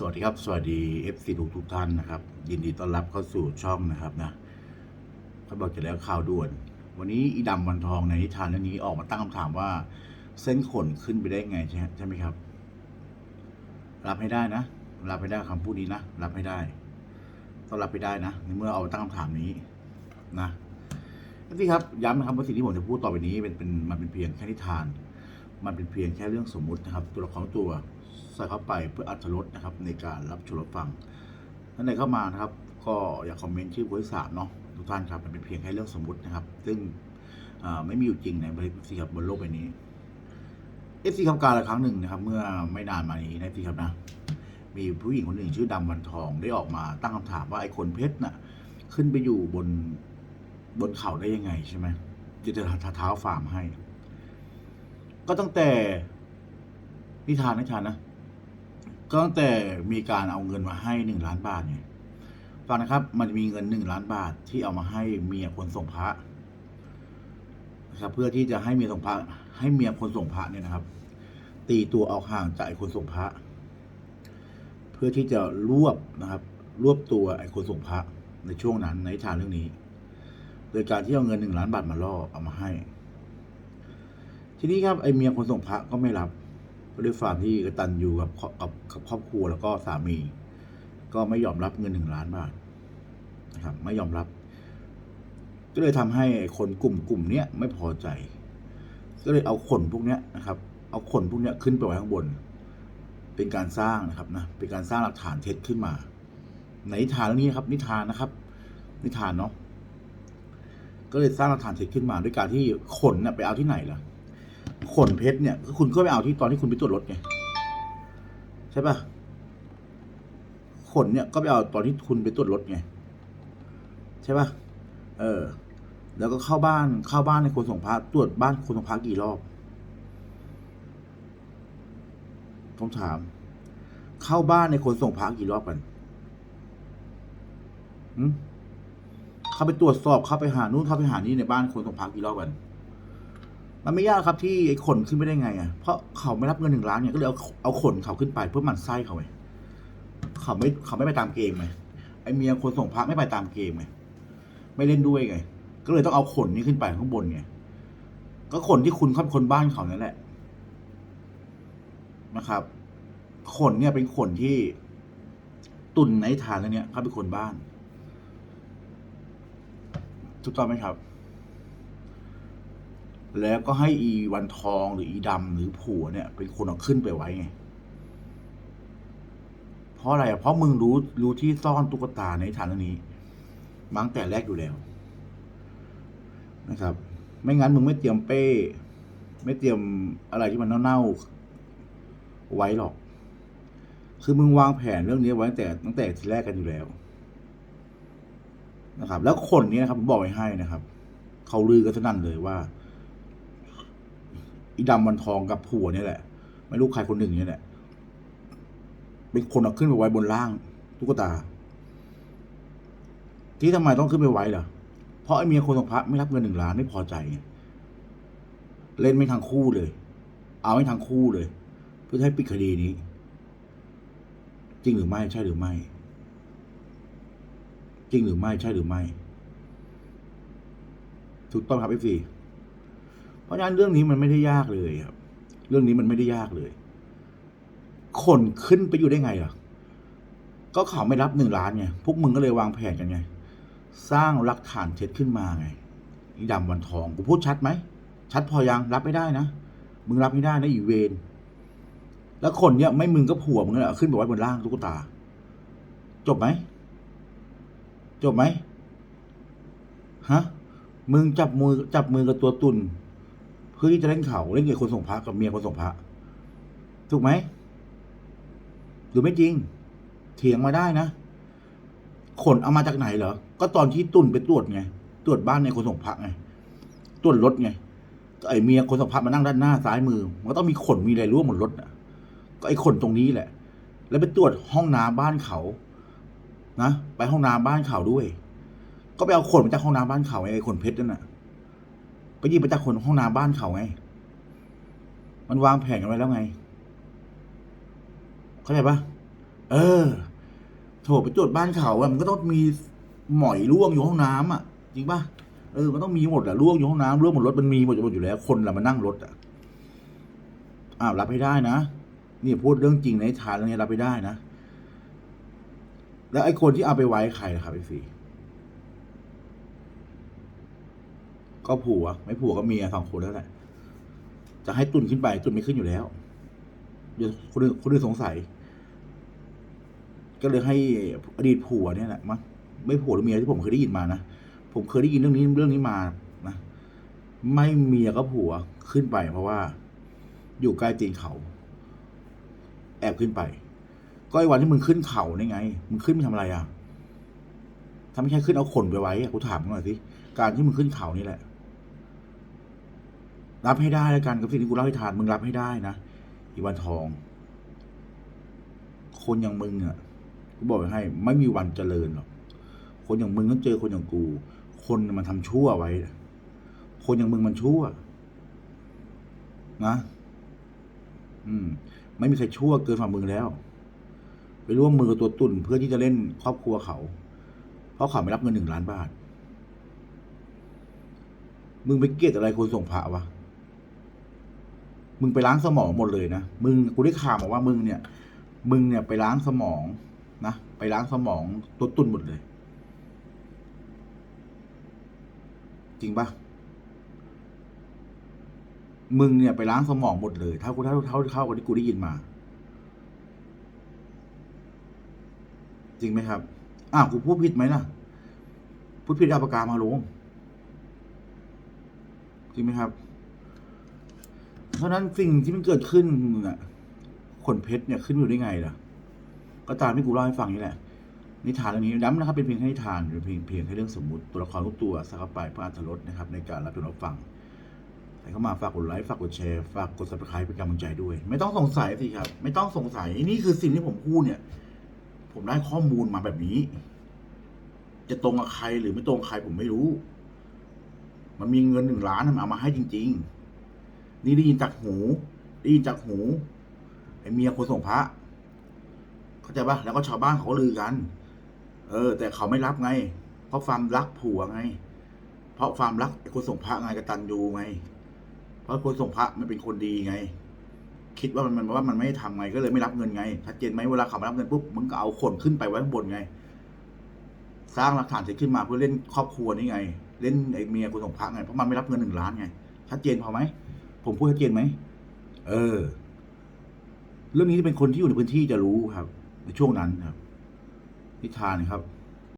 สวัสดีครับ สวัสดี FC ทุกทุกท่านนะครับ ยินดีต้อนรับเข้าสู่ช่องนะครับนะเขาบอกจะแล้วข่าวด่วน วันนี้อีดำวันทองในนิทานเรื่องนี้ออกมาตั้งคำถามว่า เส้นขนขึ้นไปได้ไงใช่ใช่ไหมครับ รับให้ได้นะ รับให้ได้คำพูดนี้นะ รับให้ได้ต้องรับให้ได้นะในเมื่อเอามาตั้งคำถามนี้นะที่ครับย้ำนะครับว่าสิ่งที่ผมจะพูดต่อไปนี้เป็นเป็นมันเป็นเพียงแค่นิทาน มันเป็นเพียงแค่เรื่องสมมุตินะครับ ตัวละครตัว ใส่เข้าไปเพื่ออัตรสนะครับในการรับชมรับฟังท่านใดเข้ามานะครับ ก็อยากคอมเมนต์ชื่อบริษัทเนาะทุกท่านครับมันเป็นเพียงแค่เรื่องสมมตินะครับ ซึ่งไม่มีอยู่จริงในบริษัทครับบนโลกใบนี้เอฟซีคำการละครั้งหนึ่งนะครับ เมื่อไม่นานมานี้นะพี่ครับนะมีผู้หญิงคนหนึ่งชื่อดำวันทองได้ออกมาตั้งคำถามว่าไอ้คนเพชรน่ะ ขึ้นไปอยู่บนบนเขาได้ยังไงใช่ไหมจะจะเท้าฟาร์มให้ ก็ตั้งแต่ นิทานนิทานนะก็ตั้งแต่มีการเอาเงินมาให้หนึ่งล้านบาทเนี่ยฟังนะครับ มันจะมีเงินหนึ่งล้านบาทที่เอามาให้เมียคนส่งพระนะครับ เพื่อที่จะให้เมียส่งพระ ให้เมียคนส่งพระเนี่ยนะครับ ตีตัวออกห่างจากไอ้คนส่งพระ เพื่อที่จะรวบนะครับ รวบตัวไอ้คนส่งพระในช่วงนั้นในนิทานเรื่องนี้ โดยการที่เอาเงินหนึ่งล้านบาทมาล่อเอามาให้ ทีนี้ครับไอ้เมียคนส่งพระก็ไม่รับ ด้วยความที่กตัญญูกับครอบกับกับครอบครัวแล้วก็สามี ก็ไม่ยอมรับเงินหนึ่งล้านบาทนะครับไม่ยอมรับ ก็เลยทำให้คนกลุ่มกลุ่มเนี้ยไม่พอใจ ก็เลยเอาขนพวกเนี้ยนะครับ เอาขนพวกเนี้ยขึ้นไปไว้ข้างบน เป็นการสร้างนะครับนะเป็นการสร้างหลักฐานเท็จขึ้นมา ในนิทานเรื่องนี้ครับ นิทานนะครับ นิทานเนาะก็เลยสร้างหลักฐานเท็จขึ้นมาด้วยการที่ขนเนี่ยไปเอาที่ไหนล่ะ ขนเพชรเนี่ย คุณก็ไปเอาที่ตอนที่คุณไปตรวจรถไงใช่ปะขนเนี่ยก็ไปเอาตอนที่คุณไปตรวจรถไงใช่ปะเออ แล้วก็เข้าบ้านเข้าบ้านในคนส่งพระตรวจบ้านคนส่งพระกี่รอบผมถาม เข้าบ้านในคนส่งพระกี่รอบกันเข้าไปตรวจสอบเข้าไปหานู่นเข้าไปหานี่ในบ้านคนส่งพระกี่รอบกัน มันไม่ยากครับที่ไอ้ขนขึ้นไม่ได้ไงอะเพราะเขาไม่รับเงินหนึ่งล้านเนี่ยก็เลยเอาเอาขนเขาขึ้นไปเพื่อหมันไส้เขาไงเขาไม่เขาไม่ไปตามเกมไงไอ้เมียคนส่งพระไม่ไปตามเกมไงไม่เล่นด้วยไง ก็เลยต้องเอาขนนี้ขึ้นไปข้างบนไงก็ขนที่คุณเข้าไปคนบ้านเขานั่นแหละนะครับ ขนเนี่ยเป็นขนที่ตุนในฐานแล้วเนี่ยเขาเป็นคนบ้านถูกต้องไหมครับ แล้วก็ให้อีวันทองหรืออีดำหรือผัวเนี่ยเป็นคนเอาขึ้นไปไว้ไงเพราะอะไรเพราะมึงรู้รู้ที่ซ่อนตุ๊กตาในฐานเรนนี้มั้งแต่แรกอยู่แล้ว นะครับ ไม่งั้นมึงไม่เตรียมเป้ ไม่เตรียมอะไรที่มันเน่าๆไว้หรอก คือมึงวางแผนเรื่องนี้ไว้ตั้งแต่ตั้งแต่ทีแรกกันอยู่แล้ว นะครับ แล้วคนนี้นะครับผมบอกไว้ให้นะครับ เขาลือกันสนั่นเลยว่า อีดำวันทองกับผัวเนี่ยแหละ ไม่รู้ใครคนหนึ่งเนี่ยแหละเป็นคนเอาขึ้นไปไว้บนล่างตุ๊กตา ที่ทำไมต้องขึ้นไปไว้ล่ะ เพราะไอ้เมียคนสองพระไม่รับเงินหนึ่งล้านไม่พอใจ เล่นไม่ทางคู่เลย เอาไม่ทางคู่เลย เพื่อให้ปิดคดีนี้ จริงหรือไม่ใช่หรือไม่ จริงหรือไม่ใช่หรือไม่ถูกต้องครับพี่ฟี เพราะฉะนั้นเรื่องนี้มันไม่ได้ยากเลยครับ เรื่องนี้มันไม่ได้ยากเลย คนขึ้นไปอยู่ได้ไงล่ะ ก็เขาไม่รับหนึ่งล้านไงพวกมึงก็เลยวางแผนกันไง สร้างหลักฐานเท็จขึ้นมาไงอีดำวันทองกูพูดชัดไหมชัดพอยังรับไม่ได้นะมึงรับไม่ได้นะอีเวนแล้วคนเนี้ยไม่มึงก็ผัวมึงเลยขึ้นไปไว้บนล่างตุ๊กตา จบไหมจบไหมฮะมึงจับมือจับมือกับตัวตุน เพื่อที่จะเล่นเขาเล่นกับคนส่งพระกับเมียคนส่งพระถูกไหมหรือไม่จริง เถียงมาได้นะขนเอามาจากไหนเหรอ ก็ตอนที่ตุนไปตรวจไง ตรวจบ้านในคนส่งพระไง ตรวจรถไง ไอเมียคนส่งพระมานั่งด้านหน้าซ้ายมือ มันก็ต้องมีขนมีอะไรร่วมบนรถอะ ก็ไอขนตรงนี้แหละ แล้วไปตรวจห้องน้ำบ้านเขา นะ ไปห้องน้ำบ้านเขาด้วย ก็ไปเอาขนมาจากห้องน้ำบ้านเขาไงไอขนเพชรนั่นน่ะ ไปยิบมาจากคนห้องน้ำบ้านเขาไง มันวางแผนกันไว้แล้วไง เข้าใจปะเออ โถไปตรวจบ้านเขาอะมันก็ต้องมีหมอยร่วงอยู่ห้องน้ำอะ จริงป่ะเออ มันต้องมีหมดแหละร่วงอยู่ห้องน้ำร่วงบนรถมันมีหมดหมดอยู่แล้ว คนละมานั่งรถอะอ้าวรับให้ได้นะนี่พูดเรื่องจริงในนิทานเรื่องนี้รับไม่ได้นะ แล้วไอ้คนที่เอาไปไว้ใครล่ะครับไอ้ฟี ก็ผัว ไม่ผัวก็เมียสองคนแล้วแหละ จะให้ตุนขึ้นไปตุนไม่ขึ้นอยู่แล้ว เดี๋ยวคนอื่นคนอื่นสงสัย ก็เลยให้อดีตผัวเนี่ยแหละมั้งไม่ผัวหรือเมียที่ผมเคยได้ยินมานะผมเคยได้ยินเรื่องนี้เรื่องนี้มานะไม่เมียก็ผัวขึ้นไป เพราะว่า อยู่ใกล้ตีนเขา แอบขึ้นไป ก็ไอ้วันที่มึงขึ้นเขานี่ไงมึงขึ้นไปทำอะไรอะถ้าไม่ใช่ขึ้นเอาขนไปไว้อะกูถามมึงหน่อยสิการที่มึงขึ้นเขานี่แหละ รับให้ได้แล้วกันกับสิ่งที่กูเล่าให้ทานมึงรับให้ได้นะอีวันทอง คนอย่างมึงอะกูบอกให้ ไม่มีวันเจริญหรอกคนอย่างมึงต้องเจอคนอย่างกู คนมันทำชั่วไว้ คนอย่างมึงมันชั่ว นะ อืม ไม่มีใครชั่วเกินฝ่ามือแล้ว ไปร่วมมือกับตัวตุ่นเพื่อที่จะเล่นครอบครัวเขา เพราะเขาไม่รับเงินหนึ่งล้านบาท มึงไปเกลียดอะไรคนส่งพระวะ มึงไปล้างสมองหมดเลยนะ มึงกูได้ข่าวมาว่ามึงเนี่ย มึงเนี่ยไปล้างสมองนะ ไปล้างสมองตัวตุนหมดเลย จริงปะมึงเนี่ยไปล้างสมองหมดเลยเท่ากูเท่าเท่าเท่ากับที่กูได้ยินมา จริงไหมครับ อ้าวกูพูดผิดไหมล่ะ พูดผิดเอาปากกามาลง จริงไหมครับ เพราะนั้นสิ่งที่มันเกิดขึ้นน่ะขนเพชรเนี่ยขึ้นอยู่ได้ไงล่ะ ก็ตามที่กูเล่าให้ฟังนี่แหละ นิทานเรื่องนี้ย้ำนะครับ เป็นเพียงแค่นิทานเป็นเพียงเพียงแค่เรื่องสมมติตัวละครทุกตัวสักไปเพื่ออรรถรสนะครับ ในการรับชมรับฟังใครเข้ามาฝากกดไลค์ฝากกดแชร์ฝากกด subscribe เป็นกำลังใจด้วย ไม่ต้องสงสัยสิครับ ไม่ต้องสงสัยนี่คือสิ่งที่ผมพูดเนี่ย ผมได้ข้อมูลมาแบบนี้ จะตรงกับใครหรือไม่ตรงใครผมไม่รู้ มันมีเงินหนึ่งล้านมันเอามาให้จริง ๆ นี่ได้ยินจากหู ได้ยินจากหูไอ้เมียคนส่งพระ เข้าใจปะแล้วก็ชาวบ้านเขาลือกัน เออ แต่เขาไม่รับไง เพราะความรักผัวไง เพราะความรักไอคนส่งพระไงกตันยูไง เพราะคนส่งพระมันเป็นคนดีไง คิดว่ามันว่ามันไม่ทำไง ก็เลยไม่รับเงินไงชัดเจนไหมเวลาเขาม่รับเงินปุ๊บมึงก็เอาขนขึ้นไปไว้ข้างบนไง สร้างหลักฐานเสร็จขึ้นมาเพื่อเล่นครอบครัวนี่ไง เล่นไอ้เมียคนส่งพระไงเพราะมันไม่รับเงินหนึ่งล้านไงชัดเจนพอไหม ผมพูดชัดเจนไหม เออ เรื่องนี้เป็นคนที่อยู่ในพื้นที่จะรู้ครับ ในช่วงนั้นครับนิทานครับ